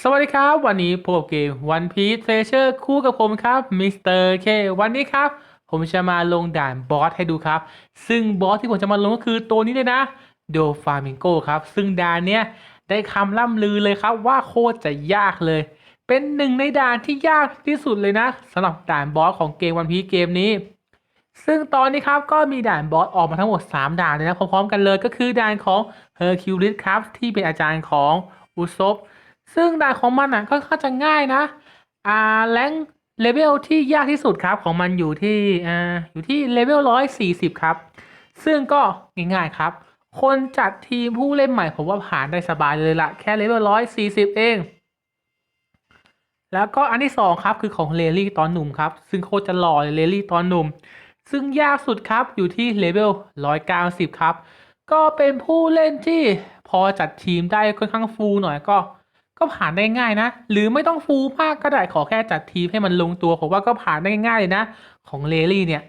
สวัสดีครับ วันนี้พบกับเกม One Piece Treasure คู่กับผมครับมิสเตอร์เควันนี้ครับ ผมจะมาลงด่านบอสให้ดูครับ ซึ่งบอสที่ผมจะมาลงก็คือตัวนี้เลยนะโดฟามิงโกครับ ซึ่งด่านเนี้ยได้คำล่ำลือเลยครับว่าโคตรจะยากเลย เป็นหนึ่งในด่านที่ยากที่สุดเลยนะสำหรับด่านบอสของเกม One Piece เกมนี้ ซึ่งตอนนี้ครับก็มีด่านบอสออกมาทั้งหมด 3 ด่านเลยนะพร้อมๆกันเลยก็คือด่านของ Hercules ครับที่เป็นอาจารย์ของอุซบ ซึ่งด่านของมันอะค่อนข้างจะง่ายนะอ่าแรงเลเวลที่ยากที่สุดครับของมันอยู่ที่อ่าอยู่ที่เลเวลร้อยสี่สิบครับ ซึ่งก็ง่ายๆครับ คนจัดทีมผู้เล่นใหม่ผมว่าผ่านได้สบายเลยละแค่เลเวลร้อยสี่สิบเอง แล้วก็อันที่สองครับคือของเลลี่ตอนหนุ่มครับ ซึ่งโคตรจะหล่อเลยเลลี่ตอนหนุ่ม ซึ่งยากสุดครับอยู่ที่เลเวล190ครับ ก็เป็นผู้เล่นที่พอจัดทีมได้ค่อนข้างฟูลหน่อยก็ ก็ผ่านได้ง่ายนะ หรือไม่ต้องฟูมากก็ได้ขอแค่จัดทีมให้มันลงตัวผมว่าก็ผ่านได้ง่ายเลยนะ ของเลลี่เนี่ย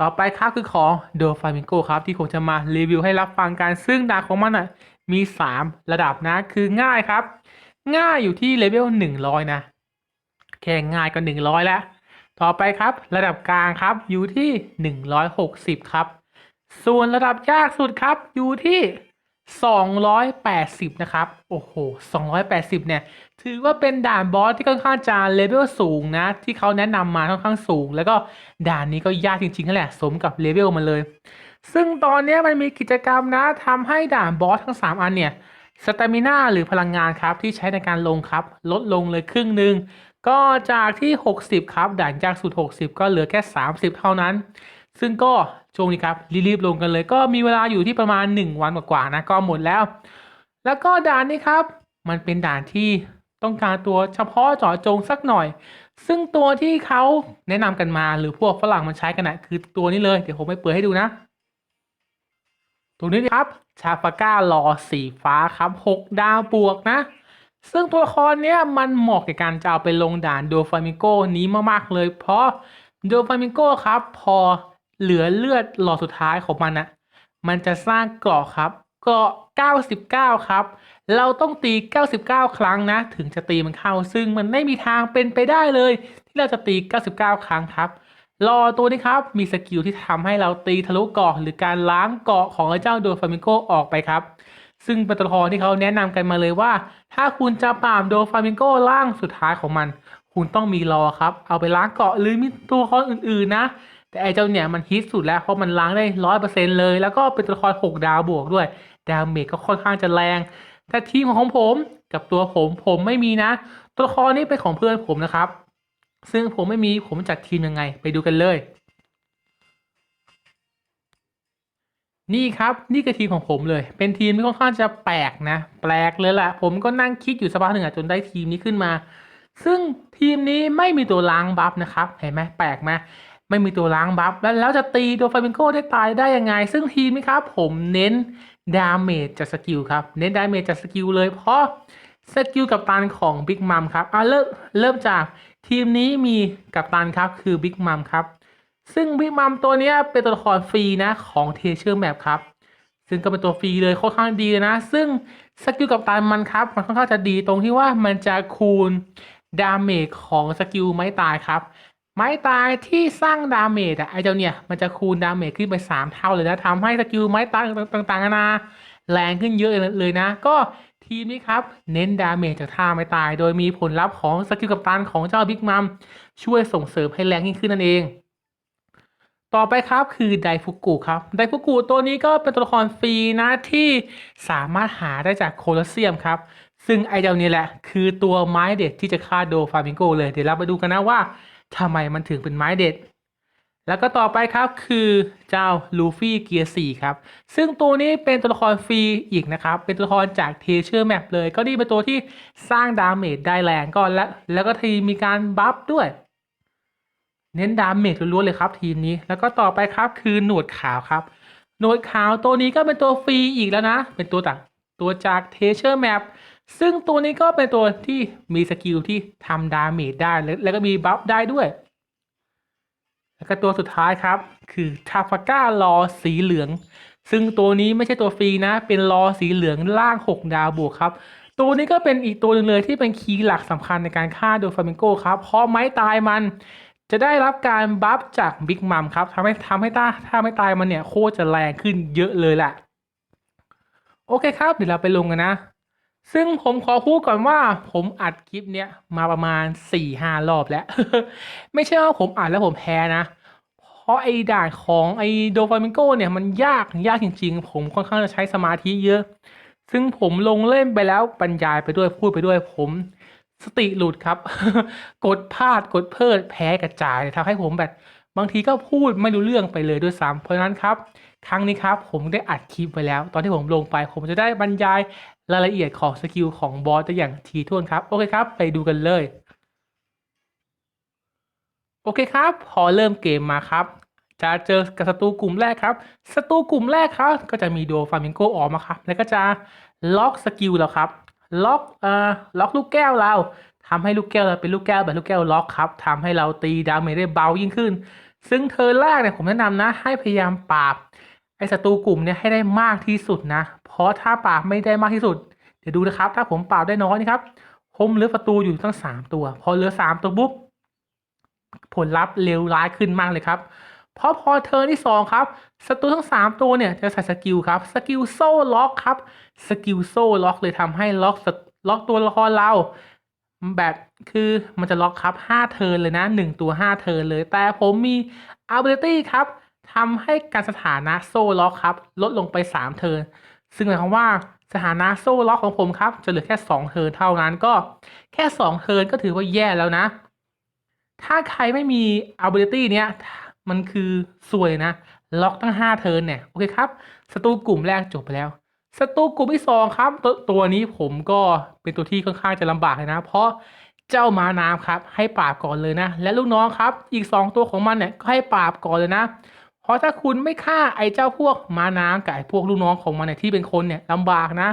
ต่อไปครับคือของโดฟามิงโกครับที่ผมจะมารีวิวให้รับฟังกันซึ่งดาของมันอะมี 3 ระดับนะคือง่ายครับ ง่ายอยู่ที่เลเวล100 นะ แค่ง่ายก็ 100 แล้ว ต่อไปครับ ระดับกลางครับอยู่ที่ 160 ครับ ส่วนระดับยากสุดครับอยู่ที่ 280 นะครับ โอ้โห 280 เนี่ย ถือว่าเป็นด่านบอสที่ค่อนข้างจะเลเวลสูงนะ ที่เขาแนะนำมาค่อนข้างสูง แล้วก็ด่านนี้ก็ยากจริงๆนั่นแหละ สมกับเลเวลมันเลย ซึ่งตอนนี้มันมีกิจกรรมนะทำให้ด่านบอสทั้ง 3 อันเนี่ยสเตมิน่าหรือพลังงานครับ ที่ใช้ในการลงครับ ลดลงเลยครึ่งหนึ่ง ก็จากที่ 60 ครับ ด่านยากสุด 60 ก็เหลือแค่ 30 เท่านั้น ซึ่งก็ช่วงนี้ครับรีบๆลงกันเลย ก็มีเวลาอยู่ที่ประมาณ 1 วันกว่าๆนะก็หมดแล้ว แล้วก็ด่านนี้ครับ มันเป็นด่านที่ต้องการตัวเฉพาะเจาะจงสักหน่อย ซึ่งตัวที่เขาแนะนำกันมาหรือพวกฝรั่งมันใช้กันนะคือตัวนี้เลยเดี๋ยวผมไปเปิดให้ดูนะ ตัวนี้นะครับชาฟาก้าลอสีฟ้าครับ6ดาวบวกนะ ซึ่งตัวละครเนี้ยมันเหมาะกับการจะเอาไปลงด่านโดฟามิโกนี้มากๆเลย เพราะโดฟามิโกครับ พอ เหลือเลือดหลอดสุดท้ายของมันนะมันจะสร้างเกราะครับเกราะ 99 ครับ เราต้องตี 99 ครั้งนะ ถึงจะตีมันเข้า ซึ่งมันไม่มีทางเป็นไปได้เลย ที่เราจะตี 99 ครั้งครับรอตัวนี้ครับมีสกิลที่ทำให้เราตีทะลุเกราะหรือการล้างเกราะของเจ้าโดฟามิโกออกไปครับ ซึ่งเป็นตัวละครที่เขาแนะนำกันมาเลยว่า ถ้าคุณจะปราบโดฟามิโกร่างสุดท้ายของมัน คุณต้องมีรอครับ เอาไปล้างเกาะหรือมีตัวละครอื่นๆนะ แต่ไอ้เจ้าเนี่ยมันฮิตสุดแล้วเพราะมันล้างได้ร้อยเปอร์เซ็นเลย แล้วก็เป็นตัวละครหกดาวบวกด้วยดาเมจก็ค่อนข้างจะแรง แต่ทีมของผมกับตัวผมผมไม่มีนะ ตัวละครนี้เป็นของเพื่อนผมนะครับ ซึ่งผมไม่มีผมจัดทีมยังไงไปดูกันเลย นี่ครับนี่คือทีมของผมเลย เป็นทีมที่ค่อนข้างจะแปลกนะ แปลกเลยแหละผมก็นั่งคิดอยู่สักพักหนึ่งอะจนได้ทีมนี้ขึ้นมา ซึ่งทีมนี้ไม่มีตัวล้างบัฟนะครับเห็นไหมแปลกไหม ไม่มีตัวล้างบัฟแล้วแล้วจะตีโดฟามิงโกได้ตายได้ยังไง ซึ่งทีมนี้ครับผมเน้นดาเมจจากสกิลครับ เน้นดาเมจจากสกิลเลยเพราะสกิลกับตันของบิ๊กมัมครับอะเริ่มเริ่มจากทีมนี้มีกัปตันครับคือบิ๊กมัมครับ ซึ่งบิ๊กมัมตัวเนี้ยเป็นตัวละครฟรีนะของเทเชอร์แมปครับ ซึ่งก็เป็นตัวฟรีเลยค่อนข้างดีเลยนะ ซึ่งสกิลกับตันมันครับมันค่อนข้างจะดีตรงที่ว่ามันจะคูณดาเมจของสกิลไม้ตายครับ ไม้ตายที่สร้างดาเมจอะไอเจ้าเนี่ยมันจะคูณดาเมจขึ้นไป 3 เท่าเลยนะทำให้สกิลไม้ตายต่างๆนานาแรงขึ้นเยอะเลยนะ ก็ทีมนี้ครับ เน้นดาเมจจากท่าไม้ตาย โดยมีผลลัพธ์ของสกิลกับตันของเจ้าบิ๊กมัมช่วยส่งเสริมให้แรงยิ่งขึ้นนั่นเอง ต่อไปครับคือไดฟุกุครับไดฟุกุตัวนี้ก็เป็นตัวละครฟรีนะที่สามารถหาได้จากโคลอสเซียมครับ ซึ่งไอเจ้านี้แหละ คือตัวไม้เด็ดที่จะฆ่าโดฟามิงโกเลยเดี๋ยวเราไปดูกันนะว่า ทำไมมันถึงเป็นไม้เด็ด แล้วก็ต่อไปครับคือเจ้าลูฟี่เกียร์สี่ครับ ซึ่งตัวนี้เป็นตัวละครฟรีอีกนะครับ เป็นตัวละครจากเทเชอร์แมปเลย ก็นี่เป็นตัวที่สร้างดาเมจได้แรงก็และแล้วก็ทีมีการบัฟด้วย เน้นดาเมจล้วนๆเลยครับทีมนี้ แล้วก็ต่อไปครับคือหนวดขาวครับ หนวดขาวตัวนี้ก็เป็นตัวฟรีอีกแล้วนะ เป็นตัวจากตัวจากเทเชอร์แมป ซึ่งตัวนี้ก็เป็นตัวที่มีสกิลที่ทำดาเมจได้แล้วแล้วก็มีบัฟได้ด้วย แล้วก็ตัวสุดท้ายครับ คือทาฟาก้ารอสีเหลือง ซึ่งตัวนี้ไม่ใช่ตัวฟรีนะ เป็นรอสีเหลืองล่าง 6 ดาวบวกครับ ตัวนี้ก็เป็นอีกตัวหนึ่งเลยที่เป็นคีย์หลักสำคัญในการฆ่าโดฟามิงโกครับ เพราะไม้ตายมันจะได้รับการบัฟจากบิ๊กมัมครับทำให้ทำให้ตาถ้าไม่ตายมันเนี่ยโคตรจะแรงขึ้นเยอะเลยแหละ โอเคครับ เดี๋ยวเราไปลงกันนะ ซึ่งผมขอพูดก่อนว่าผมอัดคลิปเนี้ยมาประมาณ4ี่ห้ารอบแล้ว ไม่ใช่ว่าผมอัดแล้วผมแพ้นะ เพราะไอ้ด่านของไอ้โดฟามิงโกเนี่ยมันยากยากจริง ๆ ผมค่อนข้างจะใช้สมาธิเยอะ ซึ่งผมลงเล่นไปแล้วบรรยายไปด้วยพูดไปด้วยผมสติหลุดครับ กดพลาดกดเพิดแพ้กระจายทำให้ผมแบบบางทีก็พูดไม่รู้เรื่องไปเลยด้วยซ้ำเพราะฉะนั้นครับ ครั้งนี้ครับ ผมได้อัดคลิปไว้แล้ว ตอนที่ผมลงไป ผมจะได้บรรยาย รายละเอียดของสกิลของบอสตัวอย่างทีท่วนครับ โอเคครับ ไปดูกันเลย โอเคครับ พอเริ่มเกมมาครับ จะเจอกับศัตรูกลุ่มแรกครับศัตรูกลุ่มแรกครับ ก็จะมีโดฟามิงโกออกมาครับ แล้วก็จะล็อกสกิลเราครับ ล็อกเอ่อล็อกลูกแก้วเราทำให้ลูกแก้วเราเป็นลูกแก้วแบบลูกแก้วล็อกครับทำให้เราตีดาเมจได้เบายิ่งขึ้น ซึ่งเธอแรกเนี่ยผมแนะนำนะ ให้พยายามปราบไอ้ศัตรูกลุ่มเนี่ยให้ได้มากที่สุดนะ ราะถ้าปราบไม่ได้มากที่สุด เดี๋ยวดูนะครับ ถ้าผมปราบได้น้อยนะครับผมเหลือศัตรูอยู่ตั้งสามตัว พอเหลือสามตัวปุ๊บผลลัพธ์เลวร้ายขึ้นมากเลยครับเพราะพอเทิร์นที่สองครับศัตรูทั้งสามตัวเนี่ยจะใส่สกิลครับสกิลโซ่ล็อกครับสกิลโซ่ล็อกเลยทำให้ล็อกล็อกตัวละครเราแบบคือมันจะล็อกครับห้าเทิร์นเลยนะหนึ่งตัวห้าเทิร์นเลย แต่ผมมี ability ครับทำให้การสถานะโซ่ล็อกครับ ลดลงไปสามเทิร์น ซึ่งหมายความว่าสถานะโซ่ล็อกของผมครับ จะเหลือแค่สองเทิร์นเท่านั้นก็แค่สองเทิร์นก็ถือว่าแย่แล้วนะ ถ้าใครไม่มี ability เนี้ยมันคือสวยนะ ล็อกตั้ง 5 เทิร์นเนี่ย โอเคครับศัตรูกลุ่มแรกจบไปแล้วศัตรูกลุ่มที่สองครับตตัวนี้ผมก็เป็นตัวที่ค่อนข้างจะลำบากเลยนะ เพราะเจ้าม้าน้ำครับ ให้ปราบก่อนเลยนะ และลูกน้องครับ อีก 2 ตัวของมันเนี่ยก็ให้ปราบก่อนเลยนะ ราะถ้าคุณไม่ฆ่าไอ้เจ้าพวกม้าน้ำกับไอ้พวกลูกน้องของมันเนี่ยที่เป็นคนเนี่ยลำบากนะ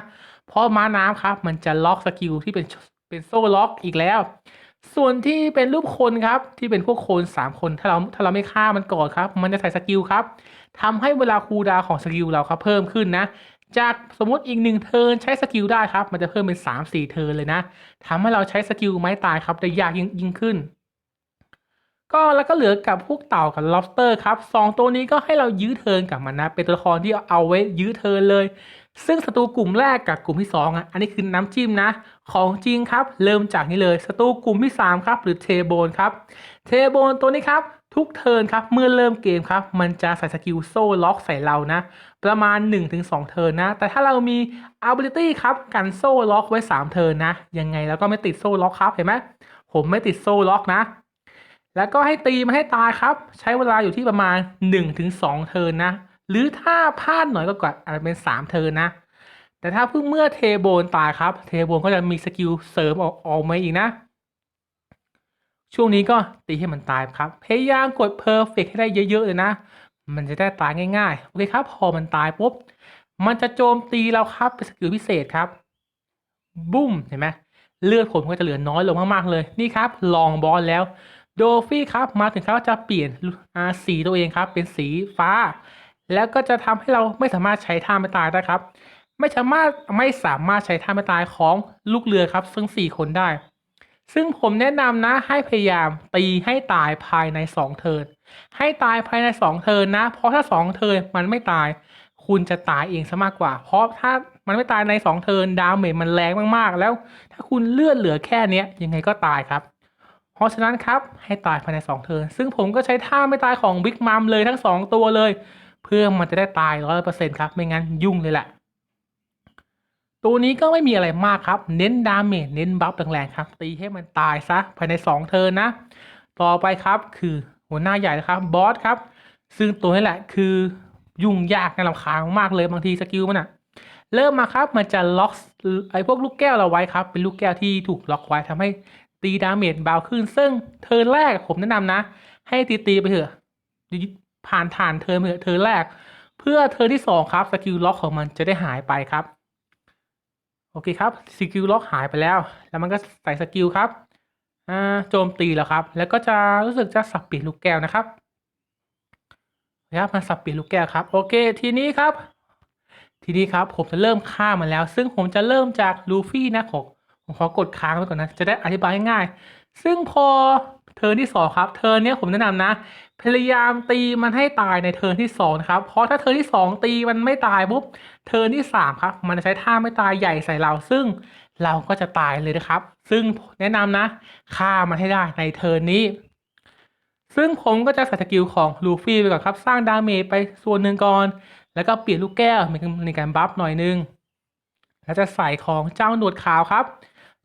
เพราะม้าน้ำครับ มันจะล็อกสกิลที่เป็นเป็นโซ่ล็อกอีกแล้ว ส่วนที่เป็นรูปคนครับที่เป็นพวกโคนสามคนถ้าเราถ้าเราไม่ฆ่ามันก่อนครับ มันจะใส่สกิลครับทำให้เวลาคูลดาวของสกิลเราครับเพิ่มขึ้นนะ จากสมมติอีกหนึ่งเทิร์นใช้สกิลได้ครับ มันจะเพิ่มเป็นสามสี่เทิร์นเลยนะทำให้เราใช้สกิลไม้ตายครับได้ยากยิ่งขึ้น ก็แล้วก็เหลือกับพวกเต่ากับ lobster ครับสองตัวนี้ก็ให้เรายื้อเทินกับมันนะ เป็นตัวละครที่เอาไว้ยื้อเทินเลย ซึ่งศัตรูกลุ่มแรกกับกลุ่มที่สองอะอันนี้คือน้ำจิ้มนะ ของจริงครับ เริ่มจากนี้เลยศัตรูกลุ่มที่สามครับ หรือเทโบนครับเทโบนตัวนี้ครับทุกเทินครับเมื่อเริ่มเกมครับ มันจะใส่สกิลโซ่ล็อกใส่เรานะ ประมาณ 1-2 เทินนะ แต่ถ้าเรามี ability ครับกันโซ่ล็อกไว้ 3 เทินนะ ยังไงเราก็ไม่ติดโซ่ล็อกครับเห็นไหมผมไม่ติดโซ่ล็อกนะ แล้วก็ให้ตีมันให้ตายครับ ใช้เวลาอยู่ที่ประมาณ 1-2 เทินนะ หรือถ้าพลาดหน่อยก็กว่าอาจจะเป็น 3 เทินนะ แต่ถ้าเพิ่งเมื่อเทโบนตายครับ เทโบนก็จะมีสกิลเสริมออกออกมาอีกนะ ช่วงนี้ก็ตีให้มันตายครับ พยายามกดเพอร์เฟกให้ได้เยอะๆเลยนะ มันจะได้ตายง่ายๆ โอเคครับ พอมันตายปุ๊บ มันจะโจมตีเราครับเป็นสกิลพิเศษครับ บุ้ม เห็นไหมเลือดผมก็จะเหลือน้อยลงมากๆเลย นี่ครับ ลองบอลแล้ว โดฟี่ครับมาถึงเขาจะเปลี่ยนสีตัวเองครับเป็นสีฟ้า แล้วก็จะทำให้เราไม่สามารถใช้ท่าไม่ตายได้ครับ ไม่สามารถไม่สามารถใช้ท่าไม่ตายของลูกเรือครับ ซึ่งสี่คนได้ ซึ่งผมแนะนำนะให้พยายามตีให้ตายภายในสองเทิร์นให้ตายภายในสองเทิร์นนะ เพราะถ้าสองเทิร์นมันไม่ตาย คุณจะตายเองซะมากกว่า เพราะถ้ามันไม่ตายในสองเทิร์นดาเมจมันแรงมากๆ แล้ว ถ้าคุณเลือดเหลือแค่เนี้ยยังไงก็ตายครับ เพราะฉะนั้นครับ ให้ตายภายใน 2 เทิร์นซึ่งผมก็ใช้ท่าไม่ตายของบิ๊กมัมเลยทั้ง 2 ตัวเลย เพื่อมันจะได้ตายร้อยเปอร์เซ็นต์ครับ ไม่งั้นยุ่งเลยแหละ ตัวนี้ก็ไม่มีอะไรมากครับ เน้นดาเมจเน้นบัฟแรงๆครับ ตีให้มันตายซะภายใน 2 เทิร์นนะ ต่อไปครับคือหัวหน้าใหญ่นะครับบอสครับ ซึ่งตัวนี้แหละคือยุ่งยากใน่ารำคาญมากเลยบางทีสกิลมันอะเริ่มมาครับมันจะล็อกไอ้พวกลูกแก้วเราไว้ครับ เป็นลูกแก้วที่ถูกล็อกไว้ทำให้ ตีดาเมจเบาขึ้น ซึ่งเทิร์นแรกผมแนะนำนะ ให้ตีตีๆไปเถอะผ่านฐานเทิร์นเถอะเทิร์นแรก เพื่อเทิร์นที่สองครับสกิลล็อกของมันจะได้หายไปครับโอเคครับสกิลล็อกหายไปแล้ว แล้วมันก็ใส่สกิลครับโจมตีแล้วครับ แล้วก็จะรู้สึกจะสับเปลี่ยนลูกแก้วนะครับนะครับมันสับเปลี่ยนลูกแก้วครับ โอเค ทีนี้ครับ ทีนี้ครับผมจะเริ่มฆ่ามันแล้ว ซึ่งผมจะเริ่มจากลูฟี่นะขอผม ขอกดค้างไว้ก่อนนะ จะได้อธิบายง่าย ซึ่งพอเทิร์นที่สองครับ เทิร์นนี้ผมแนะนำนะ พยายามตีมันให้ตายในเทิร์นที่สองนะครับ เพราะถ้าเทิร์นที่สองตีมันไม่ตายปุ๊บ เทิร์นที่สามครับ มันจะใช้ท่าไม่ตายใหญ่ใส่เรา ซึ่งเราก็จะตายเลยนะครับ ซึ่งแนะนำนะฆ่ามันให้ได้ในเทิร์นนี้ ซึ่งผมก็จะใส่สกิลของลูฟี่ไปก่อนครับ สร้างดาเมจไปส่วนหนึ่งก่อน แล้วก็เปลี่ยนลูกแก้วในการบัฟหน่อยนึง แล้วจะใส่ของเจ้าหนวดขาวครับ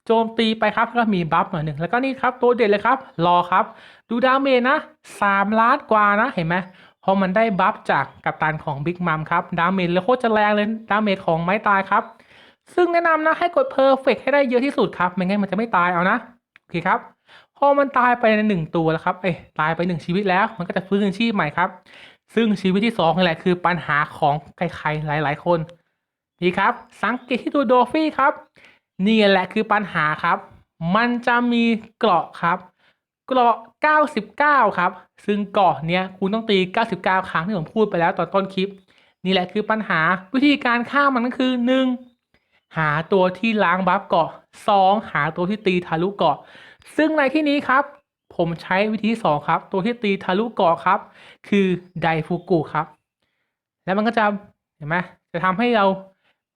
โจมตีไปครับก็มีบัฟหน่อยหนึ่งแล้วก็นี่ครับตัวเด็ดเลยครับ รอครับ ดูดาเมจนะสามล้านกว่านะเห็นไหมเพราะมันได้บัฟจากกัปตันของบิ๊กมัมครับดาเมจเลยโคตรจะแรงเลยดาเมจของไม้ตายครับ ซึ่งแนะนำนะให้กดเพอร์เฟกให้ได้เยอะที่สุดครับไม่งั้นมันจะไม่ตายเอานะโอเคครับพอมันตายไปในหนึ่งตัวแล้วครับเอ้ยตายไปหนึ่งชีวิตแล้ว มันก็จะฟื้นคืนชีพใหม่ครับ ซึ่งชีวิตที่สองนี่แหละคือปัญหาของใครๆหลาย ๆ คนนี่ครับ สังเกตที่ตัวโดฟี่ครับ นี่แหละคือปัญหาครับ มันจะมีเกราะครับ เกราะ 99 ครับ ซึ่งเกราะเนี้ยคุณต้องตี 99 ครั้งที่ผมพูดไปแล้วตอนต้นคลิป นี่แหละคือปัญหาวิธีการฆ่ามันก็คือ 1. หาตัวที่ล้างบัฟเกราะ 2. หาตัวที่ตีทะลุเกราะ ซึ่งในที่นี้ครับ ผมใช้วิธีที่สองครับ ตัวที่ตีทะลุเกราะครับ คือไดฟูกุครับ แล้วมันก็จะเห็นไหมจะทำให้เรา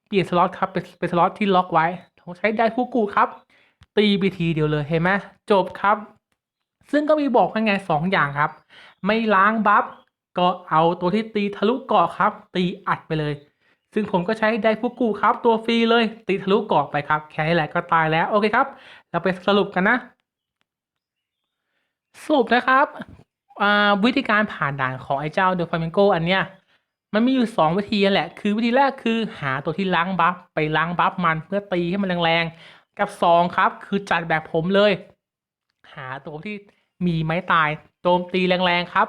เปลี่ยนสล็อตครับเป็นเป็นสล็อตที่ล็อกไว้ ผมใช้ไดฟูกุครับ ตีบีทีเดียวเลยเห็นไหมจบครับ ซึ่งก็มีบอกยังไงสองอย่างครับ ไม่ล้างบัฟก็เอาตัวที่ตีทะลุเกาะครับ ตีอัดไปเลย ซึ่งผมก็ใช้ไดฟูกุครับ ตัวฟรีเลย ตีทะลุเกาะไปครับ แค่นี้แหละก็ตายแล้วโอเคครับ เราไปสรุปกันนะ สรุปนะครับวิธีการผ่านด่านของไอ้เจ้าเดอะฟามิงโกอันเนี้ย มันมีอยู่ 2 วิธีแหละ คือวิธีแรกคือหาตัวที่ล้างบัฟไปล้างบัฟมันเพื่อตีให้มันแรงๆ กับ 2 ครับ คือจัดแบบผมเลย หาตัวที่มีไม้ตายโจมตีแรงๆครับ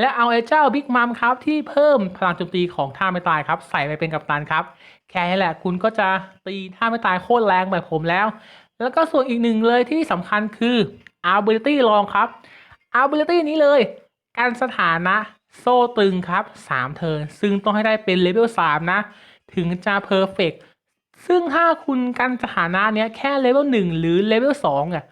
และเอาไอ้เจ้าบิ๊กมัมครับที่เพิ่มพลังโจมตีของท่าไม่ตายครับ ใส่ไปเป็นกัปตันครับ แค่นี้แหละคุณก็จะตีท่าไม่ตายโคตรแรงแบบผมแล้ว แล้วก็ส่วนอีกหนึ่งเลยที่สำคัญคือ ability รองครับ ability นี้เลย การสถานะ โซ่ตึงครับ 3 เทิร์นซึ่งต้องให้ได้เป็นเลเวล3นะ ถึงจะเพอร์เฟกซึ่งถ้าคุณกันสถานะเนี้ยแค่เลเวล1หรือเลเวล2อะ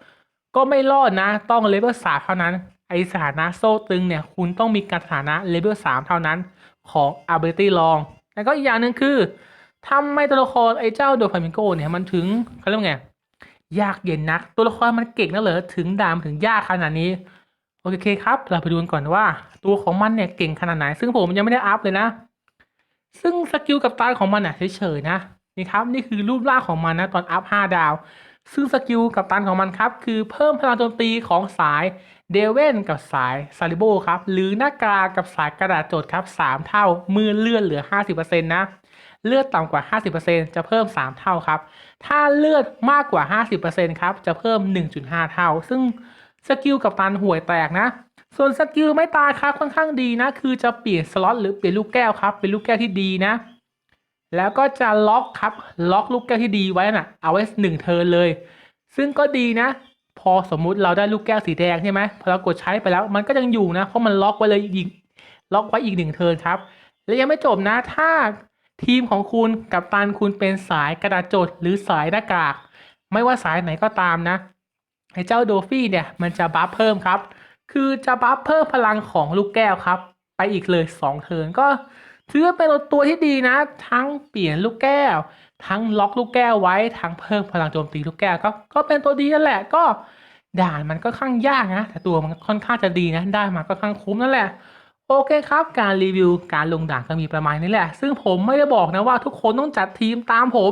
ก็ไม่รอดนะ ต้องเลเวล3เท่านั้น ไอสถานะโซ่ตึงเนี่ยคุณต้องมีการสถานะเลเวล3เท่านั้นของ ability รอง แล้วก็อีกอย่างหนึ่งคือทำไมตัวละครไอเจ้าโดฟามิโกเนี่ยมันถึงเขาเรียกไงยากเย็นนัก ตัวละครมันเก่งนะเหรอถึงดามถึงยากขนาดนี้ โอเคครับ เราไปดูกันก่อนว่า ตัวของมันเนี่ยเก่งขนาดไหน ซึ่งผมยังไม่ได้อัพเลยนะ ซึ่งสกิลกับตาของมันอะเฉยๆนะนี่ครับนี่คือรูปร่างของมันนะตอนอัพ5ดาว ซึ่งสกิลกับตันของมันครับ คือเพิ่มพลังโจมตีของสายเดเวนกับสายซาริโบครับ หรือหน้ากากกับสายกระดาษโจทย์ครับ 3 เท่ามือเลื่อนเหลือ 50%นะ เลือดต่ำกว่า 50%จะเพิ่ม 3 เท่าครับ ถ้าเลือดมากกว่า 50%ครับ จะเพิ่ม 1.5 เท่า ซึ่ง สกิลกับตันห่วยแตกนะ ส่วนสกิลไม่ตายครับค่อนข้างดีนะ คือจะเปลี่ยนสล็อตหรือเปลี่ยนลูกแก้วครับ เป็นลูกแก้วที่ดีนะ แล้วก็จะล็อกครับ ล็อกลูกแก้วที่ดีไว้น่ะ เอาไว้หนึ่งเทิร์นเลย ซึ่งก็ดีนะ พอสมมุติเราได้ลูกแก้วสีแดงใช่ไหมพอเรากดใช้ไปแล้วมันก็ยังอยู่นะ เพราะมันล็อกไว้เลยอีกล็อกไว้อีกหนึ่งเทิร์นครับ และยังไม่จบนะ ถ้าทีมของคุณกับตันคุณเป็นสายกระดาษโจทย์หรือสายหน้ากาก ไม่ว่าสายไหนก็ตามนะ ไอ้เจ้าโดฟี่เนี่ยมันจะบัฟเพิ่มครับ คือจะบัฟเพิ่มพลังของลูกแก้วครับ ไปอีกเลย2เทิร์นก็ถือว่าเป็นตัวที่ดีนะ ทั้งเปลี่ยนลูกแก้ว ทั้งล็อกลูกแก้วไว้ทั้งเพิ่มพลังโจมตีลูกแก้วก็ก็เป็นตัวดีนั่นแหละก็ด่านมันก็ค่อนข้างยากนะ แต่ตัวมันค่อนข้างจะดีนะ ได้มาก็ค่อนข้างคุ้มนั่นแหละ โอเคครับ การรีวิวการลงด่านก็มีประมาณนี้แหละ ซึ่งผมไม่ได้บอกนะว่าทุกคนต้องจัดทีมตามผม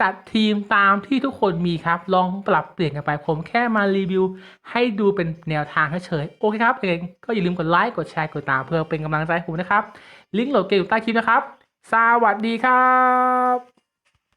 จัดทีมตามที่ทุกคนมีครับ ลองปรับเปลี่ยนกันไป ผมแค่มารีวิว ให้ดูเป็นแนวทางเฉยๆโอเคครับเองก็อย่าลืมกดไลค์ กดแชร์ กดตามเพื่อเป็นกำลังใจให้ผมนะครับ ลิงก์โหลดเกมอยู่ใต้คลิปนะครับ สวัสดีครับ